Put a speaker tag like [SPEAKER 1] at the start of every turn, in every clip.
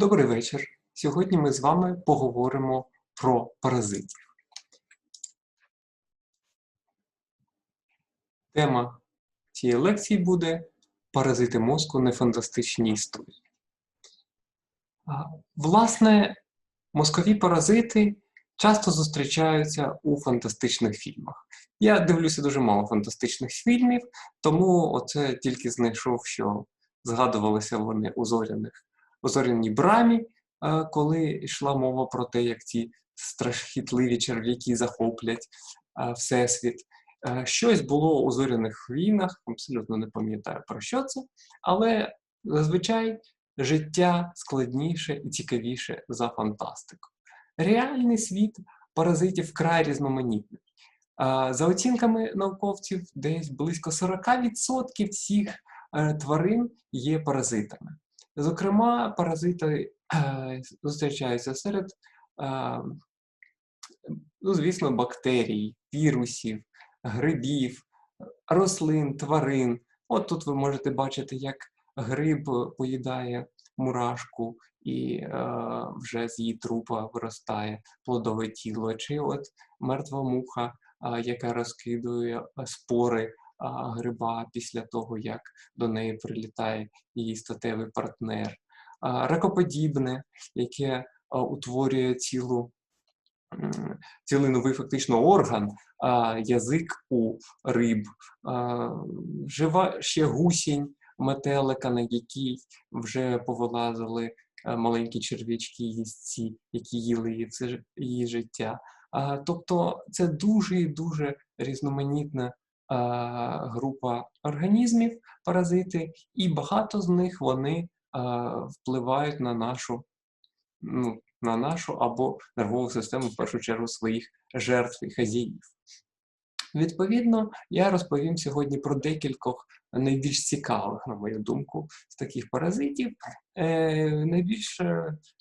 [SPEAKER 1] Добрий вечір. Сьогодні ми з вами поговоримо про паразитів. Тема цієї лекції буде Паразити мозку нефантастичні історії. Власне, мозкові паразити часто зустрічаються у фантастичних фільмах. Я дивлюся дуже мало фантастичних фільмів, тому оце тільки знайшов, що згадувалися вони у зоряних у зоряній брамі, е, коли йшла мова про те, як ці страшхітливі черв'яки захоплять е, всесвіт. Е, щось було у зоряних війнах, абсолютно не пам'ятаю про що це, але зазвичай життя складніше і цікавіше за фантастику. Реальний світ паразитів вкрай різноманітний. За оцінками науковців, десь близько 40% всіх тварин є паразитами. Зокрема, паразити зустрічаються серед, ну, звісно, бактерій, вірусів, грибів, рослин, тварин. От тут ви можете бачити, як гриб поїдає мурашку і е, вже з її трупа виростає плодове тіло, чи от мертва муха, е, яка розкидує спори гриба після того, як до неї прилітає її статевий партнер, ракоподібне, яке утворює цілу. Цілий новий фактично орган, язик у риб, жива ще гусінь метелика, на якій вже повилазили маленькі черв'ячки їстці, які їли її все її життя. Тобто це дуже і дуже різноманітна група організмів, паразити, і багато з них вони впливають на нашу ну, на нашу або нервову систему, в першу чергу, своїх жертв і хазяїв. Відповідно, я розповім сьогодні про декількох найбільш цікавих, на мою думку, з таких паразитів. Е, Найбільш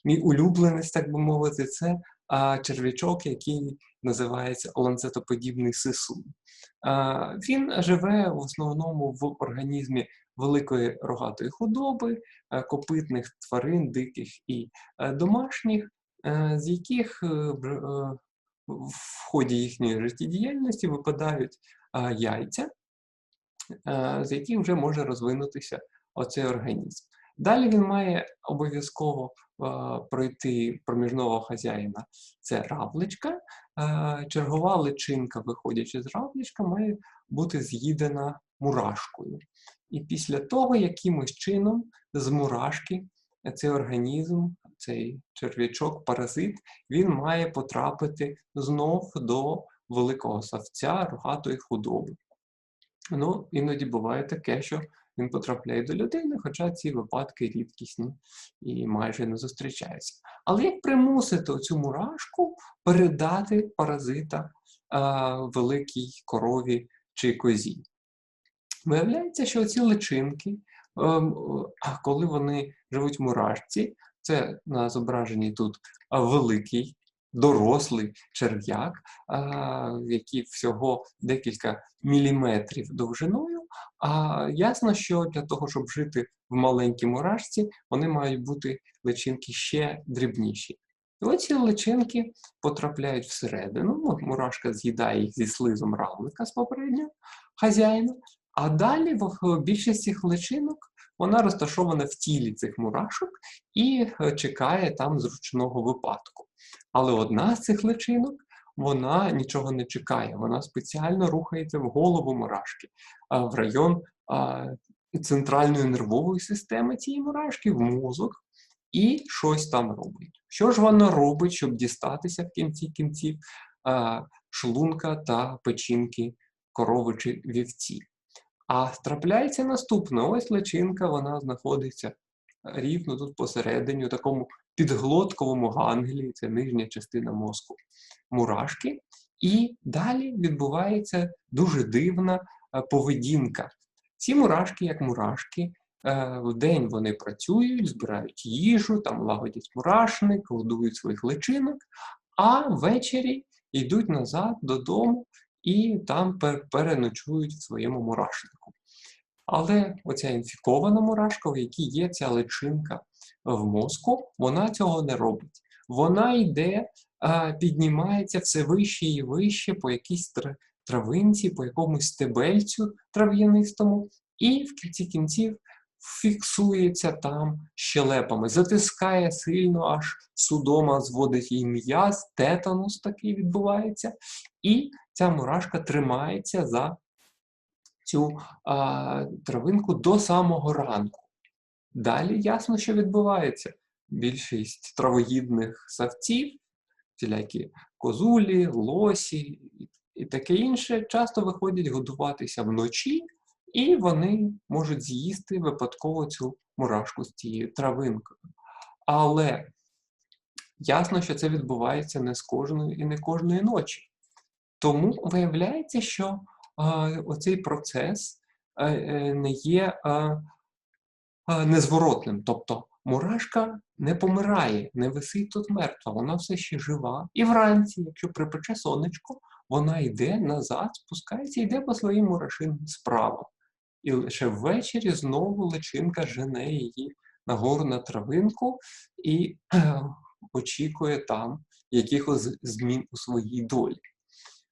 [SPEAKER 1] мій улюбленець, так би мовити, це а черв'ячок, який називається ланцетоподібний сисун. Він живе в основному в організмі великої рогатої худоби, е, копитних тварин, диких і е, домашніх, е, з яких в ході їхньої життєдіяльності випадають яйця, з яких вже може розвинутися оцей організм. Далі він має обов'язково пройти проміжного хазяїна. Це равличка. Чергова личинка, виходячи з равличка, має бути з'їдена мурашкою. І після того, якимось чином з мурашки цей організм, цей черв'ячок, паразит, він має потрапити знов до великого савця рогатої худоби. Ну, іноді буває таке, що він потрапляє до людини, хоча ці випадки рідкісні і майже не зустрічаються. Але як примусити цю мурашку передати паразита а, великій корові чи козі? Виявляється, що ці личинки, ем, коли вони живуть в мурашці, це на зображенні тут великий дорослий черв'як, який всього декілька міліметрів довжиною. А ясно, що для того, щоб жити в маленькій мурашці, вони мають бути личинки ще дрібніші. І оці личинки потрапляють всередину, мурашка з'їдає їх зі слизом равлика з попереднього хазяїна, а далі в більшість цих личинок вона розташована в тілі цих мурашок і е, чекає там зручного випадку. Але одна з цих личинок вона нічого не чекає, вона спеціально рухається в голову мурашки, в район центральної нервової системи цієї мурашки, в мозок, і щось там робить. Що ж вона робить, щоб дістатися в кінці кінців шлунка та печінки корови чи вівці? А трапляється наступне: ось личинка, вона знаходиться рівно тут посередині, у такому підглотковому ганглі, це нижня частина мозку мурашки. І далі відбувається дуже дивна е, поведінка. Ці мурашки, як мурашки, е, в день вони працюють, збирають їжу, там лагодять мурашник, годують своїх личинок, а ввечері йдуть назад додому і там переночують в своєму мурашнику. Але оця інфікована мурашка, в якій є ця личинка в мозку, вона цього не робить. Вона йде, піднімається все вище і вище по якійсь травинці, по якомусь стебельцю трав'янистому, і в кінці кінців фіксується там щелепами, затискає сильно, аж судома зводить їй м'яз, тетанус такий відбувається, і ця мурашка тримається за цю а, травинку до самого ранку. Далі ясно, що відбувається. Більшість травоїдних савців, всілякі козулі, лосі і- таке інше, часто виходять годуватися вночі, і вони можуть з'їсти випадково цю мурашку з цією травинкою. Але ясно, що це відбувається не з кожної і не кожної ночі. Тому виявляється, що а, оцей процес е, е, не є а, незворотним. Тобто мурашка не помирає, не висить тут мертва, вона все ще жива. І вранці, якщо припече сонечко, вона йде назад, спускається йде по своїм мурашиним справам. І лише ввечері знову личинка жене її нагору на травинку і е, очікує там якихось змін у своїй долі.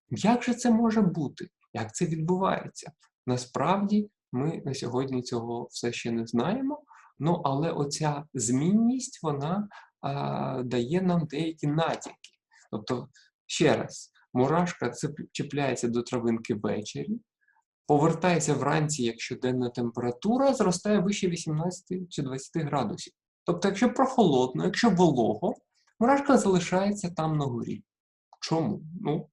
[SPEAKER 1] Як же це може бути? Як це відбувається? Насправді ми на сьогодні цього все ще не знаємо, ну але оця змінність вона а, дає нам деякі натяки. Тобто, ще раз, мурашка чіпляється до травинки ввечері, повертається вранці, якщо денна температура зростає вище 18 чи 20 градусів. Тобто, якщо прохолодно, якщо волого, мурашка залишається там на горі. Чому? Ну,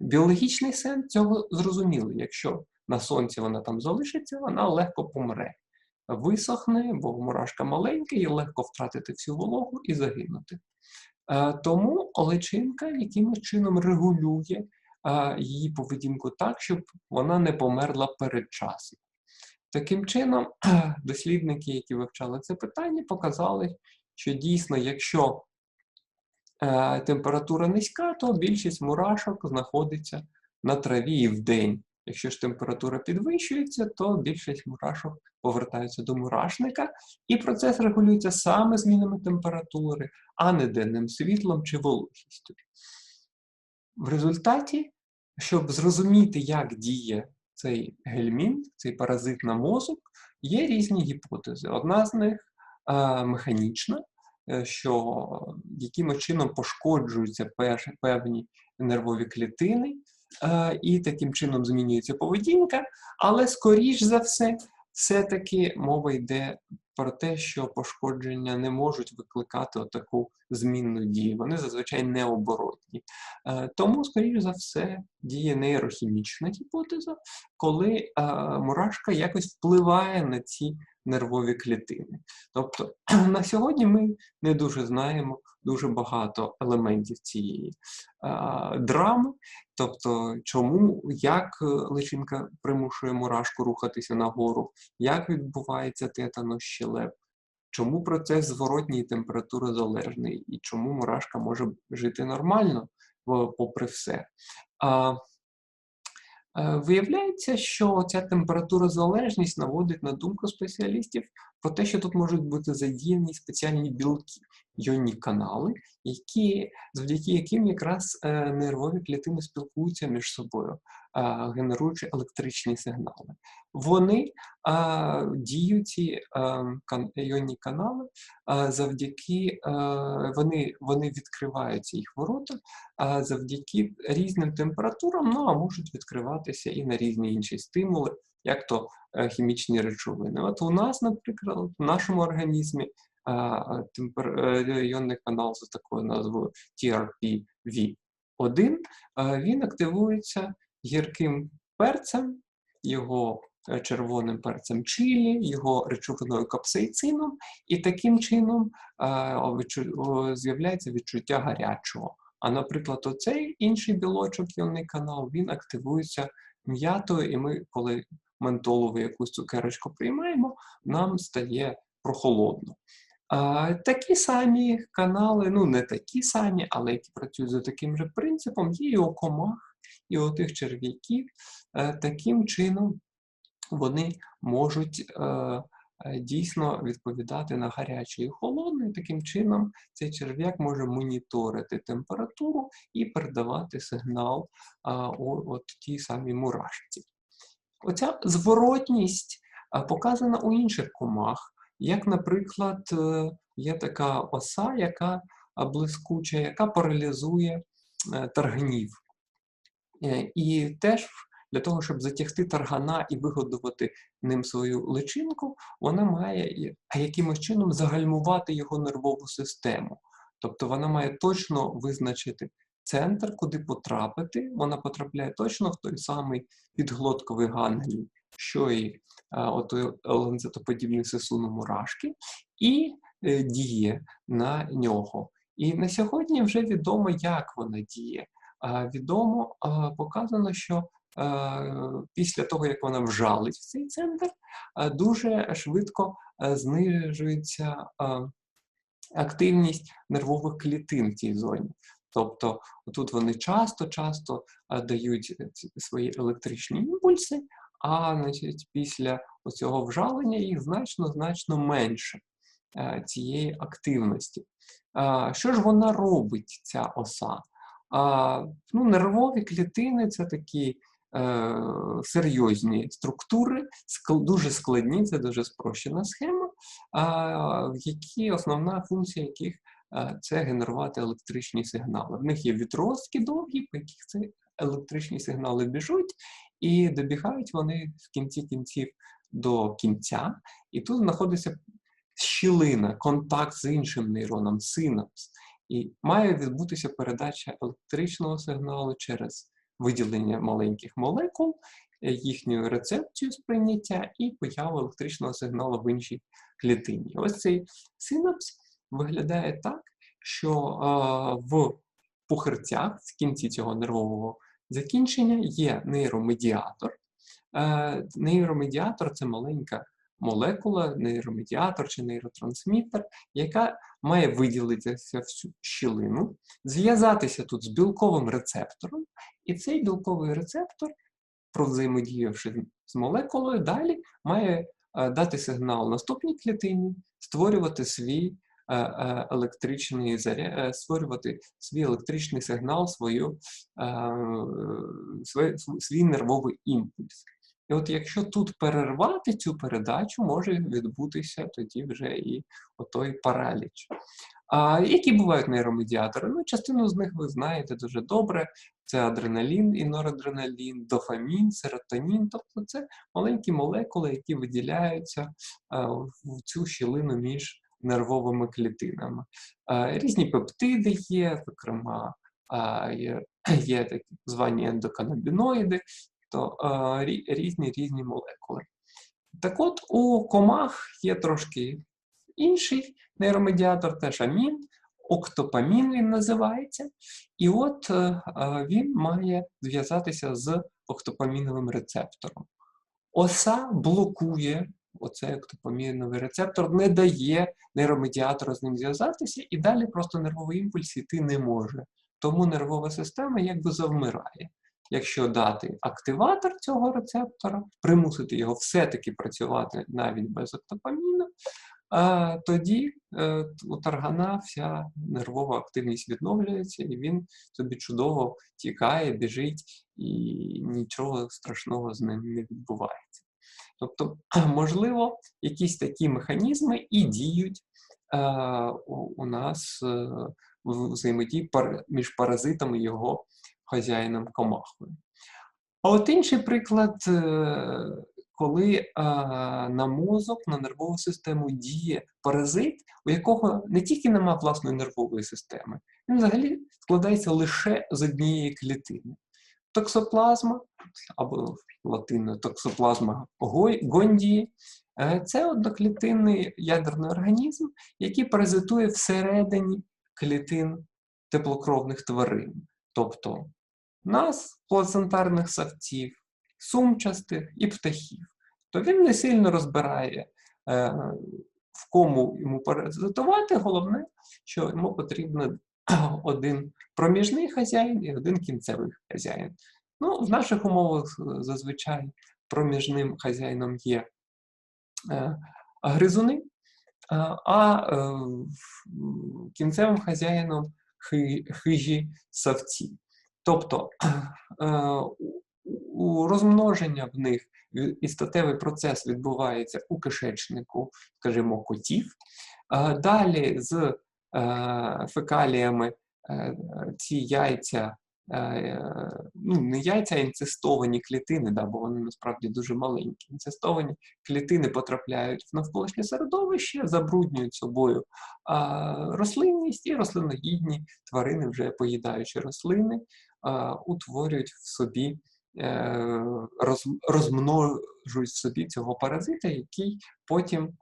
[SPEAKER 1] біологічний сенс цього зрозумілий. Якщо на сонці вона там залишиться, вона легко помре. Висохне, бо мурашка маленька, і легко втратити всю вологу і загинути. Е, Тому личинка якимось чином регулює е, її поведінку так, щоб вона не померла передчасно. Таким чином, дослідники, які вивчали це питання, показали, що дійсно, якщо е, температура низька, то більшість мурашок знаходиться на траві і вдень. Якщо ж температура підвищується, то більшість мурашок повертаються до мурашника, і процес регулюється саме змінами температури, а не денним світлом чи вологістю. В результаті, щоб зрозуміти, як діє цей гельмінт, цей паразит на мозок, є різні гіпотези. Одна з них е, механічна, е, що якимось чином пошкоджуються певні нервові клітини, і таким чином змінюється поведінка, але скоріш за все, все-таки мова йде про те, що пошкодження не можуть викликати таку змінну дію. Вони зазвичай необоротні. Е, Тому, скоріш за все, діє нейрохімічна гіпотеза, коли е, мурашка якось впливає на ці нервові клітини. Тобто на сьогодні ми не дуже знаємо дуже багато елементів цієї е, драми, тобто чому, як е, личинка примушує мурашку рухатися нагору, як відбувається тетанос щелеп, чому процес зворотній температурозалежний і чому мурашка може жити нормально попри все. А, Виявляється, що ця температурозалежність наводить на думку спеціалістів про те, що тут можуть бути задіяні спеціальні білки, іонні канали, які, завдяки яким якраз е, нервові клітини спілкуються між собою, генеруючи електричні сигнали. Вони діють ці іонні канали завдяки е, вони, вони відкриваються їх ворота завдяки різним температурам, ну а можуть відкриватися і на різні інші стимули, як то е, хімічні речовини. От у нас, наприклад, в нашому організмі е, іонний канал за такою назвою TRPV1, він активується гірким перцем, його е, червоним перцем чилі, його речовиною капсаїцином, і таким чином з'являється відчуття гарячого. А, наприклад, оцей інший білочок, іонний канал, він активується м'ятою, і ми, коли ментолову якусь цукерочку приймаємо, нам стає прохолодно. А, такі самі канали, ну не такі самі, але які працюють за таким же принципом, є і у комах, і у тих черв'яків. Е, таким чином вони можуть е, е, дійсно відповідати на гарячий і холодний. Таким чином, цей черв'як може моніторити температуру і передавати сигнал а, о, от тій самій мурашці. Оця зворотність показана у інших комах, як, наприклад, е, є така оса, яка блискуча, яка паралізує е, тарганів. Е, І теж для того, щоб затягти таргана і вигодувати ним свою личинку, вона має якимось чином загальмувати його нервову систему. Тобто вона має точно визначити центр, куди потрапити. Вона потрапляє точно в той самий підглотковий ганглій, що і отой ланцетоподібний сисун у мурашки, і е, діє на нього. І на сьогодні вже відомо, як вона діє. А, Відомо а, показано, що е, після того, як вона вжалить в цей центр, е, дуже швидко е, знижується е, активність нервових клітин в цій зоні. Тобто тут вони часто-часто е, дають свої електричні імпульси, а значить, після цього вжалення їх значно-значно менше е, цієї активності. Що ж вона робить, ця оса? Ну, Нервові клітини це такі е, серйозні структури, дуже складні, це дуже спрощена схема, в якій основна функція яких е, це генерувати електричні сигнали. В них є відростки довгі, по яких ці електричні сигнали біжуть, і добігають вони в кінці кінців до кінця, і тут знаходиться щілина, контакт з іншим нейроном, синапс. І має відбутися передача електричного сигналу через виділення маленьких молекул, е, їхню рецепцію сприйняття і появу електричного сигналу в іншій клітині. Ось цей синапс виглядає так, що а, в пухирцях в кінці цього нервового закінчення є нейромедіатор. Е, Нейромедіатор це маленька молекула, нейромедіатор чи нейротрансмітер, яка має виділитися в цю щілину, зв'язатися тут з білковим рецептором, і цей білковий рецептор, провзаємодіявши з молекулою, далі має е, дати сигнал наступній клітині, створювати свій е, е, електричний заряд, е, створювати свій електричний сигнал, свою, свій, свій нервовий імпульс. І от якщо тут перервати цю передачу, може відбутися тоді вже і отой параліч. А які бувають нейромедіатори? Ну, частину з них ви знаєте дуже добре. Це адреналін і норадреналін, дофамін, серотонін. Тобто це маленькі молекули, які виділяються в цю щілину між нервовими клітинами. Різні пептиди є, зокрема, є, є так звані ендоканабіноїди, то різні різні молекули. Так от у комах є трошки інший нейромедіатор, теж амін, октопамін він називається. І от е, е, він має зв'язатися з октопаміновим рецептором. Оса блокує оцей октопаміновий рецептор, не дає нейромедіатору з ним зв'язатися, і далі просто нервовий імпульс йти не може. Тому нервова система якби завмирає. Якщо дати активатор цього рецептора, примусити його все-таки працювати навіть без октопаміну, тоді е, у таргана вся нервова активність відновлюється, і він собі чудово тікає, біжить, і нічого страшного з ним не відбувається. Тобто, можливо, якісь такі механізми і діють е, у, нас е, в взаємодії між паразитом і його хазяїном комахою. А от інший приклад, е, коли на мозок, на нервову систему діє паразит, у якого не тільки нема власної нервової системи, він взагалі складається лише з однієї клітини. Токсоплазма або латиною токсоплазма гондії е, це одноклітинний ядерний організм, який паразитує всередині клітин теплокровних тварин, тобто нас, плацентарних савців, сумчастих і птахів. То він не сильно розбирає, е, в кому йому паразитувати. Головне, що йому потрібен один проміжний хазяїн і один кінцевий хазяїн. Ну, в наших умовах е, зазвичай проміжним хазяїном є е, гризуни, а, а е, в- кінцевим хазяїном хижі савці. Тобто у- розмноження в них і статевий процес відбувається у кишечнику, скажімо, котів. Далі з фекаліями ці яйця, ну не яйця, а інцестовані клітини, да, бо вони насправді дуже маленькі. Інцестовані клітини потрапляють в навколишнє середовище, забруднюють собою рослинність і рослиногідні тварини, вже поїдаючи рослини, утворюють в собі, е, роз, розмножують собі цього паразита, який потім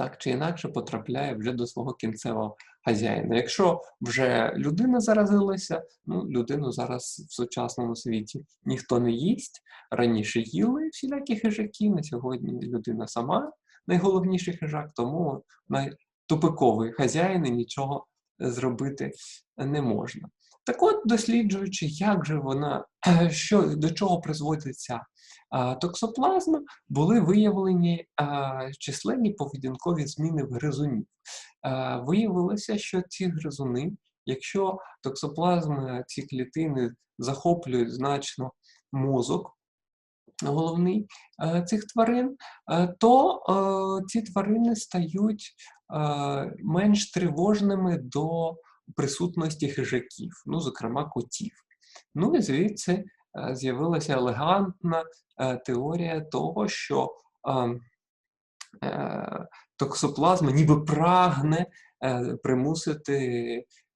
[SPEAKER 1] так чи інакше потрапляє вже до свого кінцевого хазяїна. Якщо вже людина заразилася, ну людину зараз в сучасному світі ніхто не їсть. Раніше їли всілякі хижаки, на сьогодні людина сама найголовніший хижак, тому найтупиковий хазяїн і нічого зробити не можна. Так от, досліджуючи, як же вона, що, до чого призводить токсоплазма, були виявлені численні поведінкові зміни в гризунів. Виявилося, що ці гризуни, якщо токсоплазма, ці клітини захоплюють значно мозок, головний е, цих тварин, е, то е, ці тварини стають е, менш тривожними до присутності хижаків, ну, зокрема котів. Ну і звідси е, з'явилася елегантна е, теорія того, що е, е, токсоплазма ніби прагне е, примусити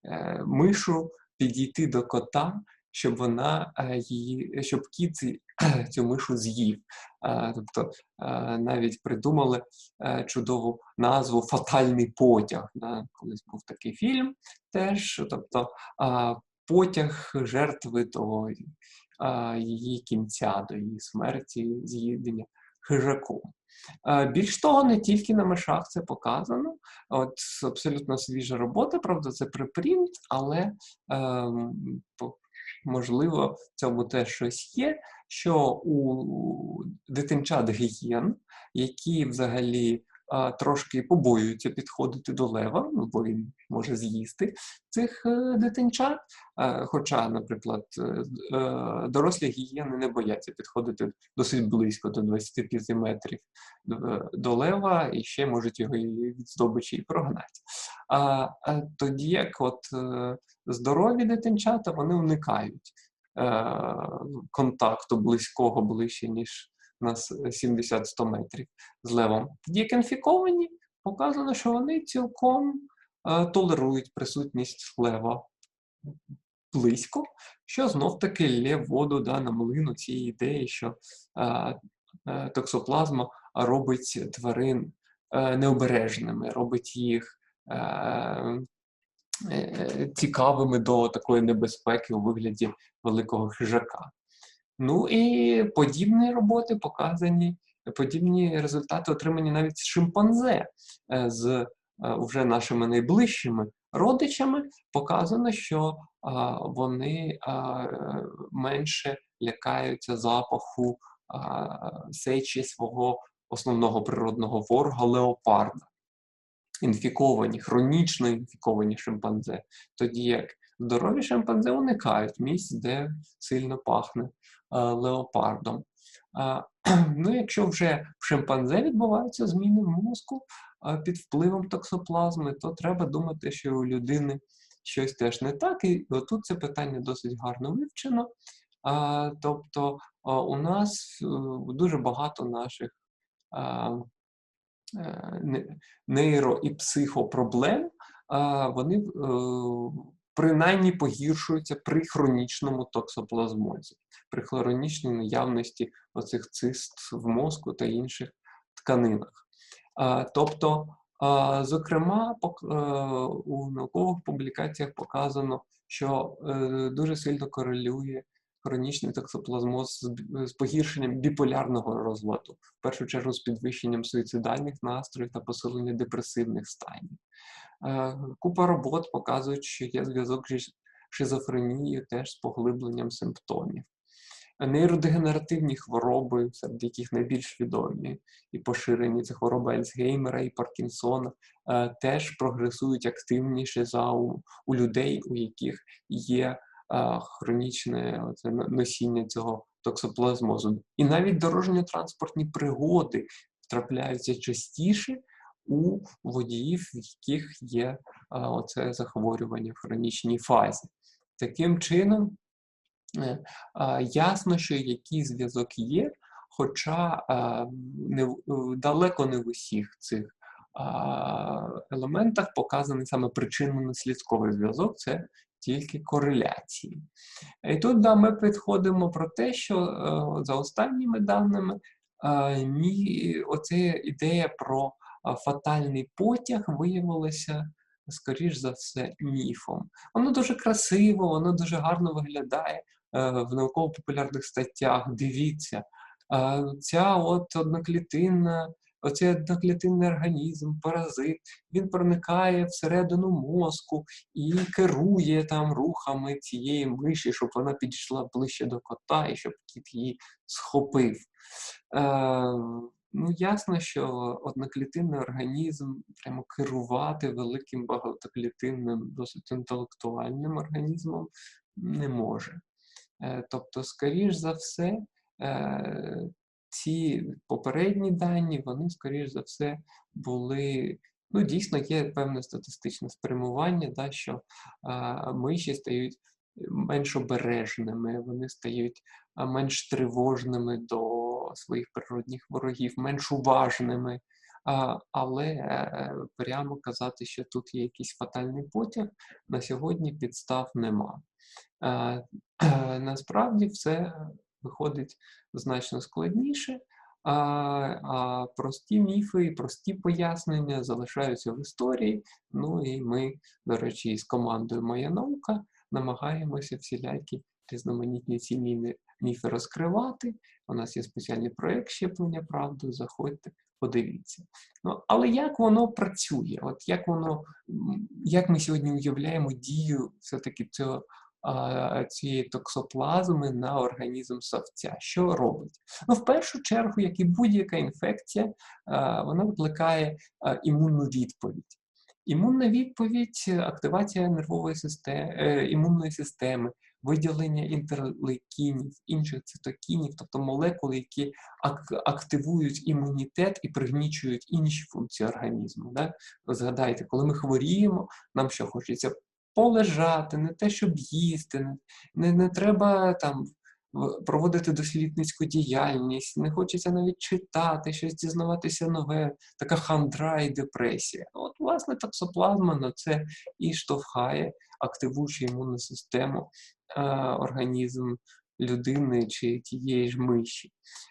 [SPEAKER 1] е, мишу підійти до кота, щоб вона е, її, щоб кіт цю мишу з'їв. Е, Тобто е, навіть придумали е, чудову назву Фатальний потяг. Колись був такий фільм теж. Тобто потяг жертви того її кінця, до її смерті, з'їдення хижаком. Більш того, не тільки на мишах це показано. От абсолютно свіжа робота, правда, це припринт, але ем, можливо в цьому теж щось є, що у дитинчат гієн, які взагалі трошки побоюються підходити до лева, ну, бо він може з'їсти цих е, дитинчат. Хоча, наприклад, е, е, дорослі гієни не бояться підходити досить близько до 25 метрів до- лева і ще можуть його від здобичі і прогнати. А, а тоді як от здорові дитинчата вони уникають контакту близького ближче, ніж на 70-100 метрів з левом. Тоді інфіковані, показано, що вони цілком е, толерують присутність лева близько, що знов-таки лє воду да, на млину цієї ідеї, що е, е, токсоплазма робить тварин е, необережними, робить їх е, цікавими до такої небезпеки у вигляді великого хижака. Ну і подібні роботи показані, подібні результати отримані навіть з шимпанзе е, з е, вже нашими найближчими родичами. Показано, що вони менше лякаються запаху сечі свого основного природного ворога леопарда. Інфіковані, хронічно інфіковані шимпанзе, тоді як здорові шимпанзе уникають місць, де сильно пахне леопардом. Ну, якщо вже в шимпанзе відбуваються зміни в мозку під впливом токсоплазми, то треба думати, що у людини щось теж не так. І отут це питання досить гарно вивчено. Тобто у нас е, дуже багато наших е, нейро і психопроблем, вони е, принаймні погіршуються при хронічному токсоплазмозі, при хронічній наявності оцих цист в мозку та інших тканинах. Тобто, зокрема, е, у наукових публікаціях показано, що е, дуже сильно корелює хронічний токсоплазмоз з погіршенням біполярного розладу, в першу чергу з підвищенням суїцидальних настроїв та посиленням депресивних станів. Купа робот показують, що є зв'язок зі шизофренією теж з поглибленням симптомів. Нейродегенеративні хвороби, серед яких найбільш відомі і поширені це хвороба Альцгеймера і Паркінсона, е, теж прогресують активніше за у, у людей, у яких є е, хронічне оце, носіння цього токсоплазмозу. І навіть дорожньо-транспортні пригоди трапляються частіше у водіїв, в яких є е, оце захворювання в хронічній фазі. Таким чином, Е, ясно, що який зв'язок є, хоча не, далеко не в усіх цих елементах показаний саме причинно-наслідковий зв'язок, це тільки кореляції. І тут да, ми підходимо про те, що е, за останніми даними ні, оця ідея про фатальний потяг виявилася. Скоріш за все, міфом. Воно дуже красиво, воно дуже гарно виглядає, Е, в науково-популярних статтях. Дивіться, ця от одноклітинна. Оцей одноклітинний організм, паразит, він проникає всередину мозку і керує там рухами цієї миші, щоб вона підійшла ближче до кота і щоб кіт її схопив. Ну, ясно, що одноклітинний організм прямо керувати великим багатоклітинним, досить інтелектуальним організмом не може. Е, тобто, скоріш за все, е, ці попередні дані, вони, скоріш за все, були. Ну, дійсно, є певне статистичне спрямування, да, що миші стають менш обережними, вони стають менш тривожними до своїх природних ворогів, менш уважними. Але е, прямо казати, що тут є якийсь фатальний потяг, на сьогодні підстав нема. Насправді все виходить значно складніше, а прості міфи і прості пояснення залишаються в історії. Ну і ми, до речі, з командою Моя наука намагаємося всілякі різноманітні ці міфи розкривати. У нас є спеціальний проєкт щеплення правду. Заходьте, подивіться. Ну, Але як воно працює? От як воно, як ми сьогодні уявляємо дію все-таки цього цієї токсоплазми на організм совця. Що робить? Ну, В першу чергу, як і будь-яка інфекція, вона викликає імунну відповідь. Імунна відповідь, активація нервової системи, е, імунної системи, виділення інтерлейкінів, інших цитокінів, тобто молекули, які активують імунітет і пригнічують інші функції організму. Да? Згадайте, коли ми хворіємо, нам що хочеться полежати, не те, щоб їсти, не, не треба там проводити дослідницьку діяльність, не хочеться навіть читати, щось дізнаватися нове, така хандра і депресія. От, власне, таксоплазма на це і штовхає, активуючи імунну систему, організм людини чи тієї ж миші.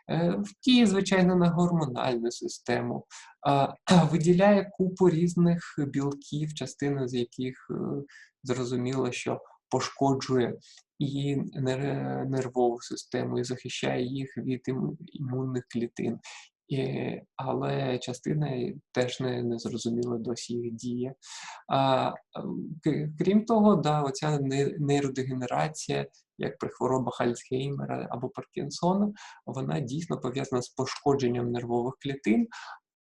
[SPEAKER 1] Е, втіє, звичайно, на гормональну систему, виділяє купу різних білків, частина з яких е, зрозуміло, що пошкоджує і нервову систему, і захищає їх від імунних клітин. І, Але частина теж не, не зрозуміла досі їх діє. А, Крім того, да, оця нейродегенерація, як при хворобах Альцгеймера або Паркінсона, вона дійсно пов'язана з пошкодженням нервових клітин,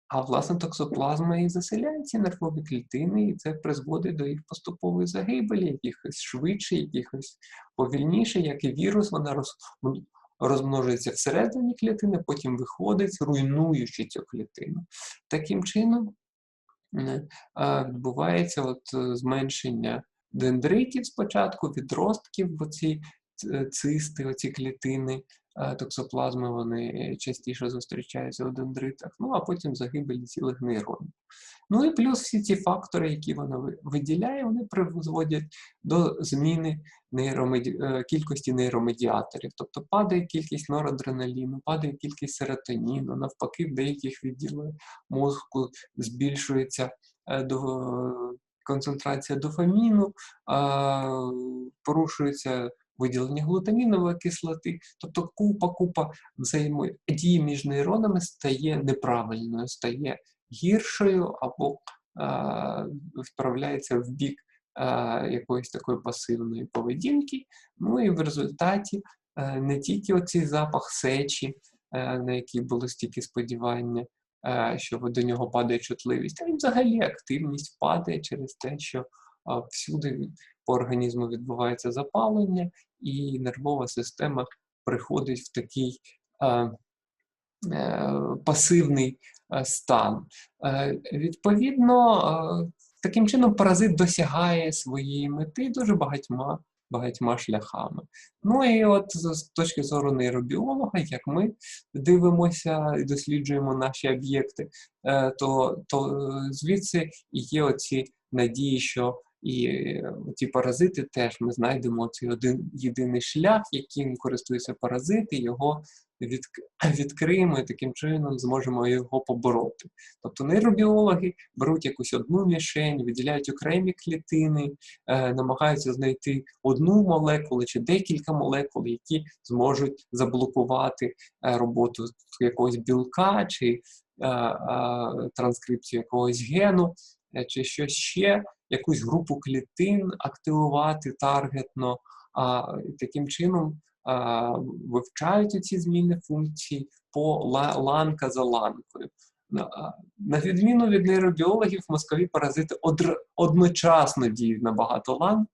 [SPEAKER 1] а власне токсоплазма і заселяє ці нервові клітини, і це призводить до їх поступової загибелі, якихось швидше, якихось повільніше, як і вірус, вона роз, розмножується всередині клітини, потім виходить, руйнуючи цю клітину. Таким чином відбувається от е, зменшення дендритів спочатку, відростків в оці е, цисти, оці клітини. Е, токсоплазми вони частіше зустрічаються у дендритах, ну а потім загибель цілих нейронів. Ну і плюс всі ці фактори, які вона виділяє, вони призводять до зміни нейромеді... Е, кількості нейромедіаторів. Тобто падає кількість норадреналіну, падає кількість серотоніну, навпаки, в деяких відділах мозку збільшується е, до концентрація дофаміну, порушується виділення глутамінової кислоти, тобто купа-купа взаємодії між нейронами стає неправильною, стає гіршою або а, вправляється в бік а, якоїсь такої пасивної поведінки. Ну і в результаті е, не тільки оцей запах сечі, е, на який було стільки сподівання, е, що до нього падає чутливість, а й взагалі активність падає через те, що всюди по організму відбувається запалення, і нервова система приходить в такий е, е, пасивний е, стан. Е, Відповідно, е, таким чином паразит досягає своєї мети дуже багатьма, багатьма шляхами. Ну і от з точки зору нейробіолога, як ми дивимося і досліджуємо наші об'єкти, е, то, то е, звідси є оці надії, що і е, ці паразити теж ми знайдемо цей один єдиний шлях, яким користуються паразити, його відкриємо і таким чином зможемо його побороти. Тобто нейробіологи беруть якусь одну мішень, виділяють окремі клітини, е, намагаються знайти одну молекулу чи декілька молекул, які зможуть заблокувати е, роботу якогось білка чи е, е, транскрипцію якогось гену, е, чи щось ще, якусь групу клітин активувати таргетно. А, таким чином вивчають ці зміни функцій по ланка за ланкою. На, відміну від нейробіологів, мозкові паразити одночасно діють на багато ланк.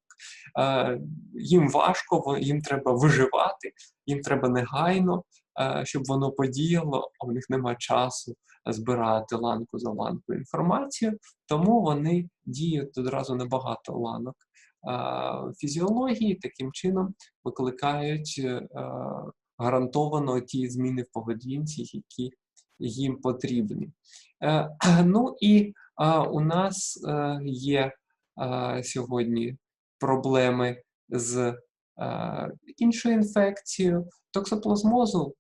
[SPEAKER 1] Їм важко, їм треба виживати, їм треба негайно, щоб воно подіяло, а в них немає часу збирати ланку за ланкою інформацію, тому вони діють одразу на багато ланок фізіології, таким чином викликають е, гарантовано ті зміни в поведінці, які їм потрібні. Е, Ну і е, у нас е, є е, сьогодні проблеми з е, іншою інфекцією. Токсоплазмозу,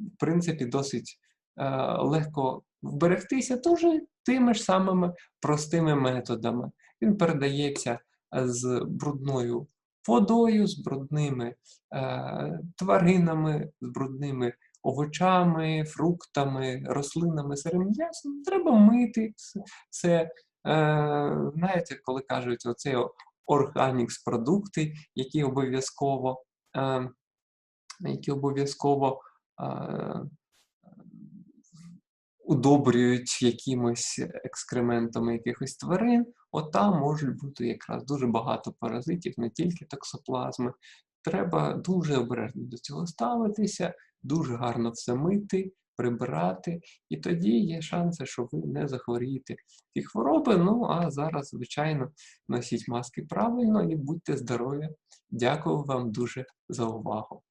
[SPEAKER 1] в принципі, досить е, легко вберегтися дуже тими ж самими простими методами. Він передається з брудною водою, з брудними е, тваринами, з брудними овочами, фруктами, рослинами, сирим м'ясом. Треба мити це. е, знаєте, коли кажуть, оцей органікс продукти, які обов'язково е, які обов'язково е, удобрюють якимось екскрементами якихось тварин, от там можуть бути якраз дуже багато паразитів, не тільки токсоплазми. Треба дуже обережно до цього ставитися, дуже гарно все мити, прибирати, і тоді є шанси, що ви не захворієте ці хвороби. Ну а зараз, звичайно, носіть маски правильно і будьте здорові. Дякую вам дуже за увагу.